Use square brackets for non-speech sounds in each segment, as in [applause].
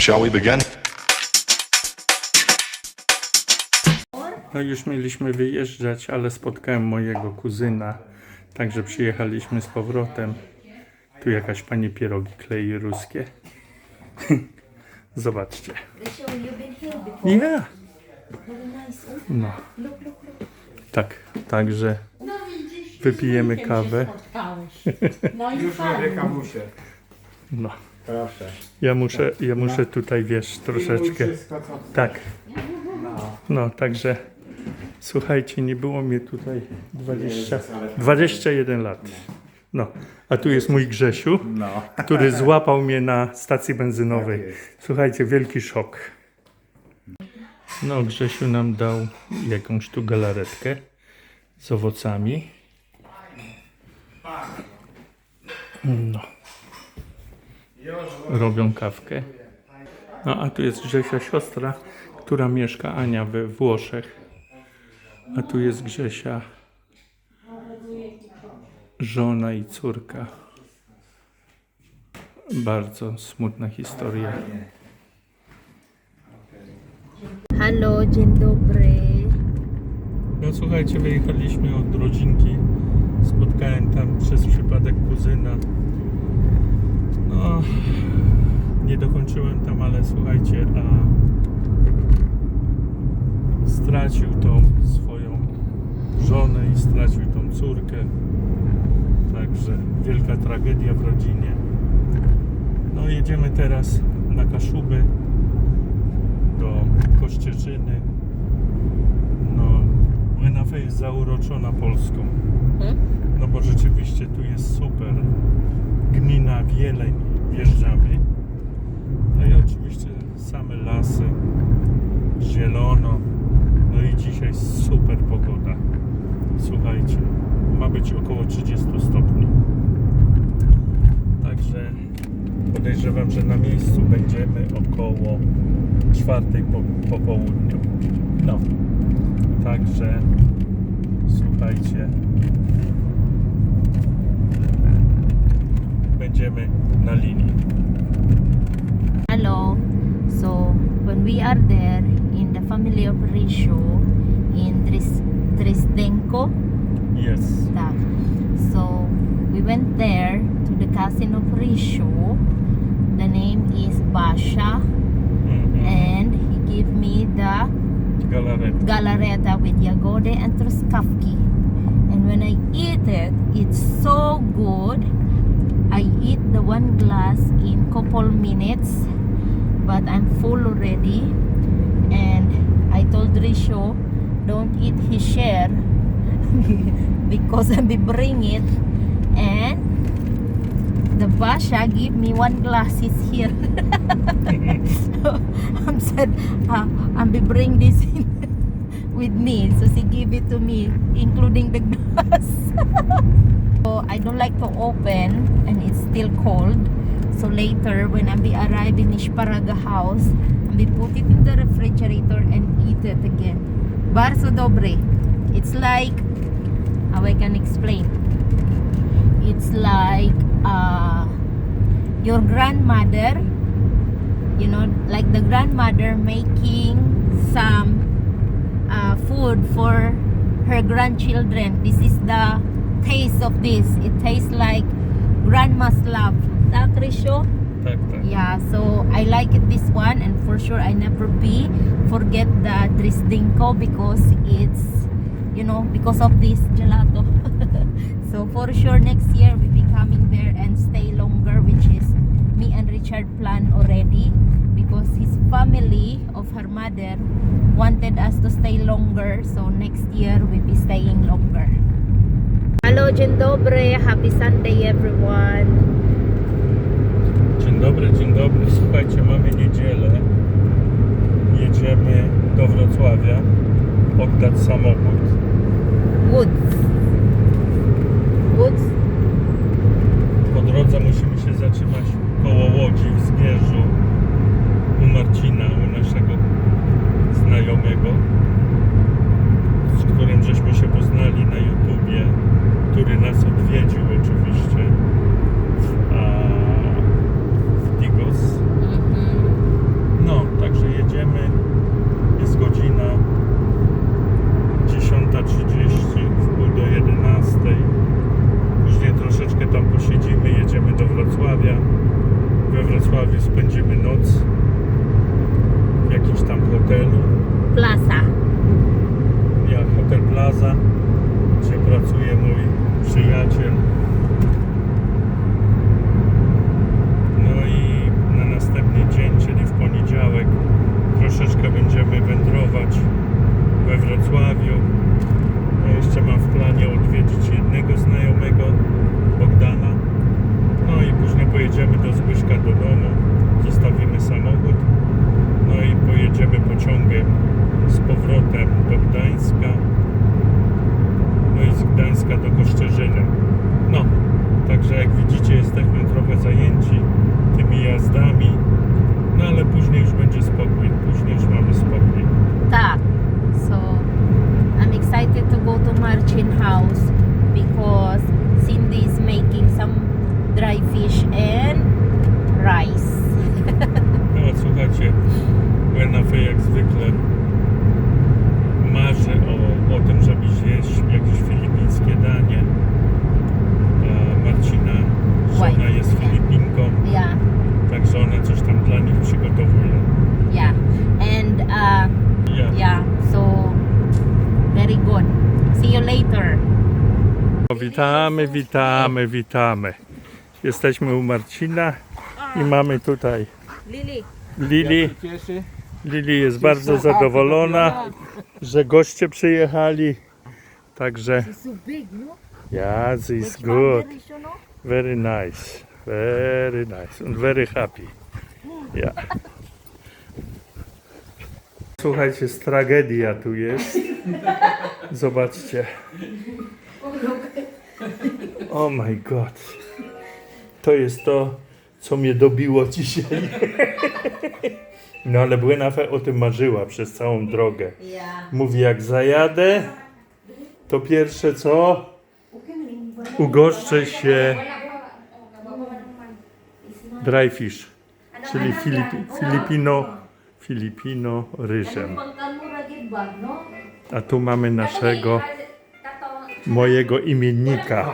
Shall we begin? No już mieliśmy wyjeżdżać, ale spotkałem mojego kuzyna, także przyjechaliśmy z powrotem. Tu jakaś pani pierogi klei ruskie. [laughs] Zobaczcie. Yeah. No, look, look, look. tak, także wypijemy kawę. [laughs] No i Już kawusie. No, Proszę. ja muszę, ja muszę tutaj, wiesz, troszeczkę. wszystko, co Tak, No. no, także słuchajcie, nie było mnie tutaj 20, 21 lat. No, a tu jest mój Grzesiu. No. który złapał mnie na stacji benzynowej. Tak jest. Słuchajcie, wielki szok. No, Grzesiu nam dał jakąś tu galaretkę z owocami. No. Robią kawkę. No, a tu jest Grzesia siostra, która mieszka, Ania, we Włoszech. A tu jest Grzesia żona i córka. Bardzo smutna historia. Halo, dzień dobry. No słuchajcie, wyjechaliśmy od rodzinki. Spotkałem tam przez przypadek kuzyna. No, nie dokończyłem tam, ale słuchajcie, a stracił tą swoją żonę i stracił tą córkę. Także wielka tragedia w rodzinie. No jedziemy teraz na Kaszuby do Kościerzyny. No, Młynafe jest zauroczona Polską. No bo rzeczywiście tu jest super. Gmina Wieleń wjeżdżamy. No i oczywiście same lasy, zielono. No i dzisiaj super pogoda. Słuchajcie, ma być około 30 stopni. Także podejrzewam, że na miejscu będziemy około czwartej po, po południu. No. Także słuchajcie. Będziemy na linii. Hello. So, when we are there in the family of Risho in Tris Trisdenko, Jest. tak. So, we went there to the cousin of Risho. The name is Basha Mhm. and he gave me the Galaret. galareta with yagode and truskawki. And when I eat it, it's so good. I eat the one glass in couple minutes, but I'm full already. And I told Risho, don't eat his share [laughs] because I be bring it. And the Basha give me one glass is here. [laughs] I'm said, uh, I'm be bring this in [laughs] with me. So she give it to me, including the [laughs] glass. so I don't like to open and it's still cold. So later when I arrive in Ishparaga house, I put it in the refrigerator and eat it again. Bardzo dobre. It's like how I can explain. It's like uh, your grandmother you know like the grandmother making some food for her grandchildren. This is the taste of this. It tastes like grandma's love. That tak. yeah so i like it this one and for sure i never be forget the Drisdinko because it's you know because of this gelato. [laughs] So for sure next year we be coming there and stay longer which is me and richard plan already because his family of her mother wanted us to stay longer so next year we be staying longer hello dzień dobry happy sunday everyone Dzień dobry, dzień dobry. Słuchajcie, mamy niedzielę. Jedziemy do Wrocławia oddać samochód. woods woods Po drodze musimy się zatrzymać koło Łodzi w Zbierzu u Marcina, u naszego znajomego, pociągiem z powrotem do Gdańska. No i z Gdańska do Koszczerzyny. No, także jak widzicie jesteśmy trochę zajęci tymi jazdami. No ale później już będzie spokój, później już mamy spokój. Tak. So, I'm excited to go to Marcin house because Cindy is making some dry fish and rice. [laughs] No słuchajcie, Buenafe jak zwykle marzy o, o tym, żeby zjeść jakieś filipińskie danie. A Marcina, żona jest yeah. Filipinką, Yeah, także ona coś tam dla nich przygotowuje. yeah. And uh, Ja. yeah, so very good. See you later. Witamy, witamy, witamy. Jesteśmy u Marcina i mamy tutaj Lily. Lili. Lili jest bardzo zadowolona, że goście przyjechali. Także no? yeah, this is good. Very nice. Very nice. And very happy. Yeah. Słuchajcie, jest tragedia tu jest. Zobaczcie. [laughs] Oh my god. To jest to, co mnie dobiło dzisiaj. No ale Buenafe o tym marzyła przez całą drogę. Mówi, jak zajadę, to pierwsze co? Ugoszczę się dry fish, czyli Filip- Filipino, Filipino ryżem. A tu mamy naszego, mojego imiennika.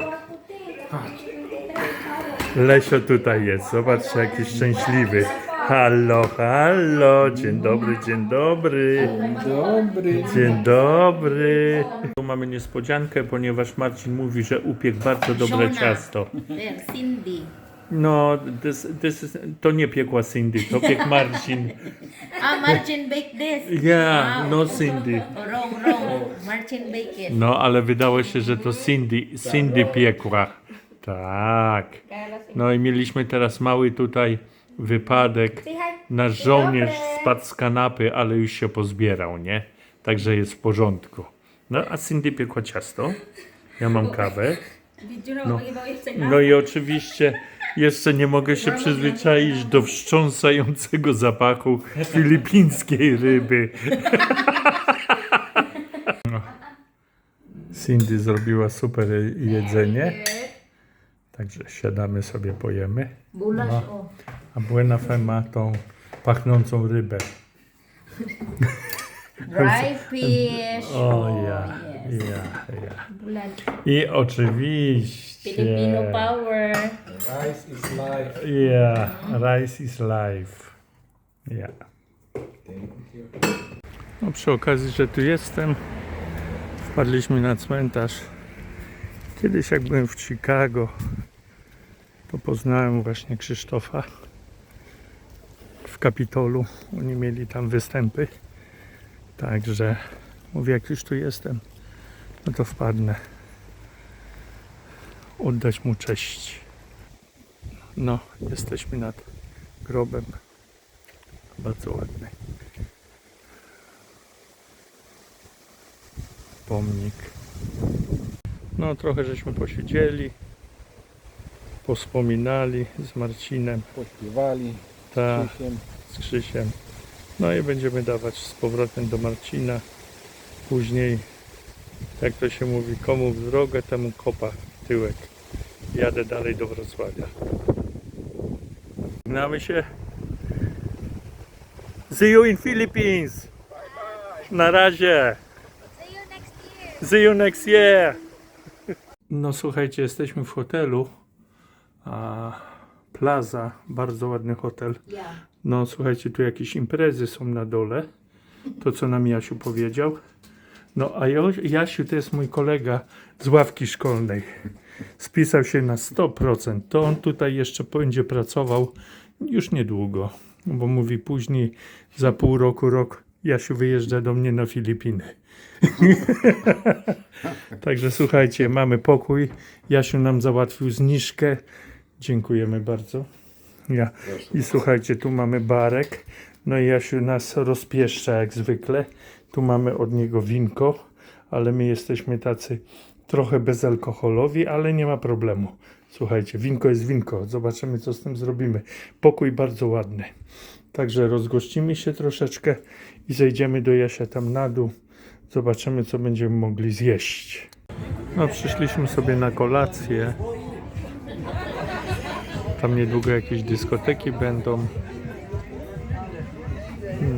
Lesio tutaj jest, zobaczcie jaki szczęśliwy. Hallo, hallo, dzień dobry, dzień dobry. Dobry. Dzień dobry. Tu mamy niespodziankę, ponieważ Marcin mówi, że upiekł bardzo dobre Żona. ciasto. Cindy. No, this, this is, to nie piekła Cindy, to piekł [laughs] Marcin. Ah, Marcin baked this. Yeah, no Cindy. Wrong, wrong. It. No, ale wydało się, że to Cindy, Cindy piekła. Tak. No i mieliśmy teraz mały tutaj wypadek. Nasz żołnierz spadł z kanapy, ale już się pozbierał, nie? Także jest w porządku. No, a Cindy piekła ciasto. Ja mam kawę. No, no i oczywiście jeszcze nie mogę się przyzwyczaić do wstrząsającego zapachu filipińskiej ryby. [laughs] No. Cindy zrobiła super jedzenie. Także siadamy sobie, pojemy. No. oh. A Buena Fe ma tą pachnącą rybę. Dry [laughs] fish. O ja, yes. ja, ja. I oczywiście. Filipino power. Rice is life. Yeah, rice is life. Yeah. No przy okazji, że tu jestem, wpadliśmy na cmentarz. Kiedyś jak byłem w Chicago, to poznałem właśnie Krzysztofa w Kapitolu. Oni mieli tam występy. Także mówię, jak już tu jestem, no to wpadnę. Oddać mu cześć. No, jesteśmy nad grobem. Bardzo ładny. pomnik. No trochę żeśmy posiedzieli, pospominali z Marcinem, Pośpiewali ta, Krzysiem. z Krzysiem. No i będziemy dawać z powrotem do Marcina. Później, jak to się mówi, komu w drogę, temu kopa w tyłek. Jadę dalej do Wrocławia. Znamy się. See you in Philippines. Na razie. See you next year. No słuchajcie, jesteśmy w hotelu. A Plaza, bardzo ładny hotel. No słuchajcie, tu jakieś imprezy są na dole. To co nam Jasiu powiedział. No a Jo- Jasiu to jest mój kolega z ławki szkolnej. Spisał się na 100%. To on tutaj jeszcze będzie pracował już niedługo. Bo mówi później, za pół roku, rok Jasiu wyjeżdża do mnie na Filipiny. [laughs] Także słuchajcie, mamy pokój. Jasiu nam załatwił zniżkę. Dziękujemy bardzo. Ja. I słuchajcie, tu mamy barek. No i Jasiu nas rozpieszcza jak zwykle. Tu mamy od niego winko, ale my jesteśmy tacy trochę bezalkoholowi, ale nie ma problemu. Słuchajcie, winko jest winko. Zobaczymy, co z tym zrobimy. Pokój bardzo ładny. Także rozgościmy się troszeczkę i zejdziemy do Jasia tam na dół. Zobaczymy, co będziemy mogli zjeść. No, przyszliśmy sobie na kolację. Tam niedługo jakieś dyskoteki będą.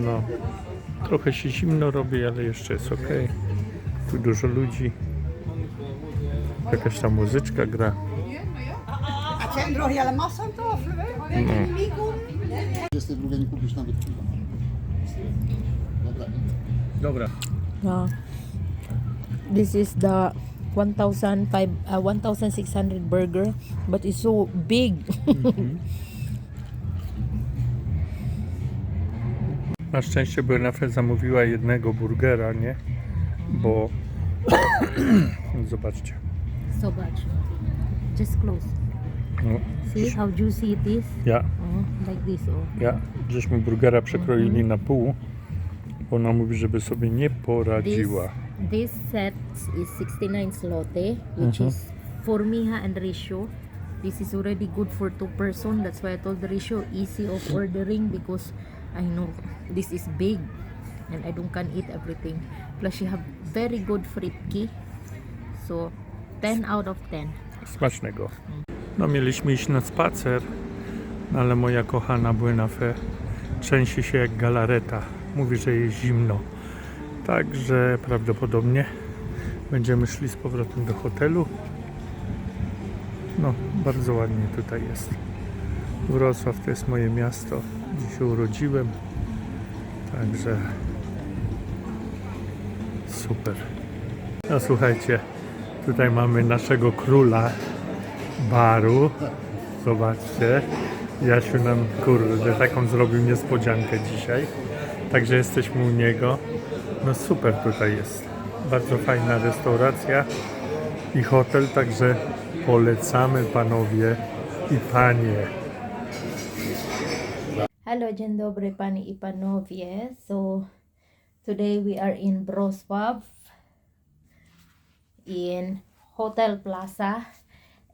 No, trochę się zimno robi, ale jeszcze jest ok. Tu dużo ludzi. Jakaś tam muzyczka gra. No. 22 nie kupisz nawet piwa. Dobra, Dobra. Uh, this is the 1,500 uh, 1,600 burger, but it's so big. Na szczęście Buenafe zamówiła jednego burgera, nie? Bo [coughs] zobaczcie. so much. Just close. No, See how juicy it is? ja, Oh, like this. Oh. ja, żeśmy burgera przekroili na pół. Ona mówi, żeby sobie nie This, poradziła. this set is 69 zloty, which is for Miha and Risho. This is already good for two person. That's why I told Risho easy of ordering because I know this is big and I don't can eat everything. Plus you have very good fritki. So 10 out of 10. Smacznego. No mieliśmy iść na spacer, ale moja kochana Buenafe trzęsie się jak galareta. Mówi, że jest zimno. Także prawdopodobnie będziemy szli z powrotem do hotelu. No, bardzo ładnie tutaj jest. Wrocław to jest moje miasto, gdzie się urodziłem. Także super. No słuchajcie, tutaj mamy naszego króla baru. Zobaczcie. Jasiu nam, kurde, taką zrobił niespodziankę dzisiaj. Także jesteśmy u niego. No super tutaj jest. Bardzo fajna restauracja i hotel, także polecamy panowie i panie. Hello, dzień dobry Pani i Panowie. So today we are in Wrocław in Hotel Plaza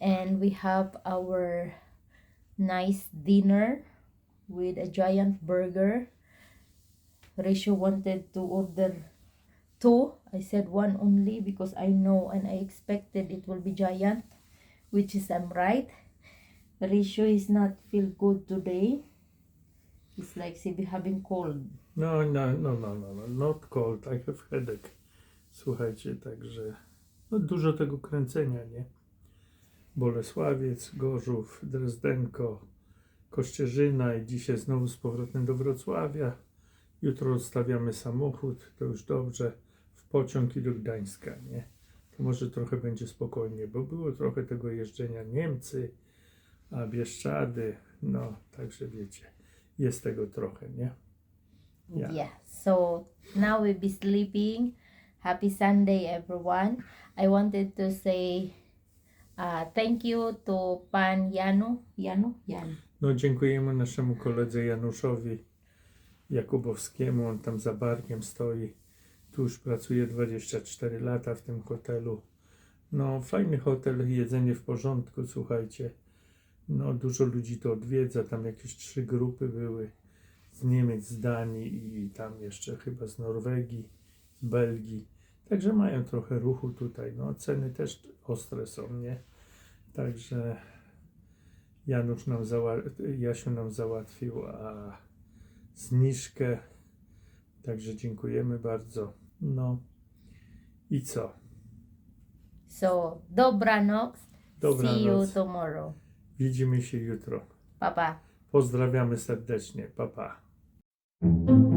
and we have our nice dinner with a giant burger. Risho wanted to order two. I said one only because I know and I expected it will be giant, which is I'm right. Risho is not feel good today. It's like she be having cold. No, no, no, no, no, no, not cold, I have headache. Słuchajcie, także no dużo tego kręcenia, nie? Bolesławiec, Gorzów, Drezdenko, Kościerzyna i dzisiaj znowu z powrotem do Wrocławia. Jutro odstawiamy samochód, to już dobrze, w pociąg i do Gdańska, nie? To może trochę będzie spokojnie, bo było trochę tego jeżdżenia Niemcy, a Bieszczady, no, także wiecie, jest tego trochę, nie? Yeah. Yeah. So now we'll be sleeping. Happy Sunday, everyone. I wanted to say uh, thank you to Pan Janu. Janu? Jan. No, dziękujemy naszemu koledze Januszowi Jakubowskiemu. On tam za barkiem stoi. Tu już pracuje 24 lata w tym hotelu. No, fajny hotel, jedzenie w porządku, słuchajcie. No, dużo ludzi to odwiedza. Tam jakieś trzy grupy były z Niemiec, z Danii i tam jeszcze chyba z Norwegii, z Belgii. Także mają trochę ruchu tutaj. No, ceny też ostre są, nie? Także Janusz nam zała- Jasiu nam załatwił a zniżkę. Także dziękujemy bardzo. No i co? So, dobranoc. See you Dobranoc. tomorrow. Widzimy się jutro. Papa. Pozdrawiamy serdecznie. Papa. So,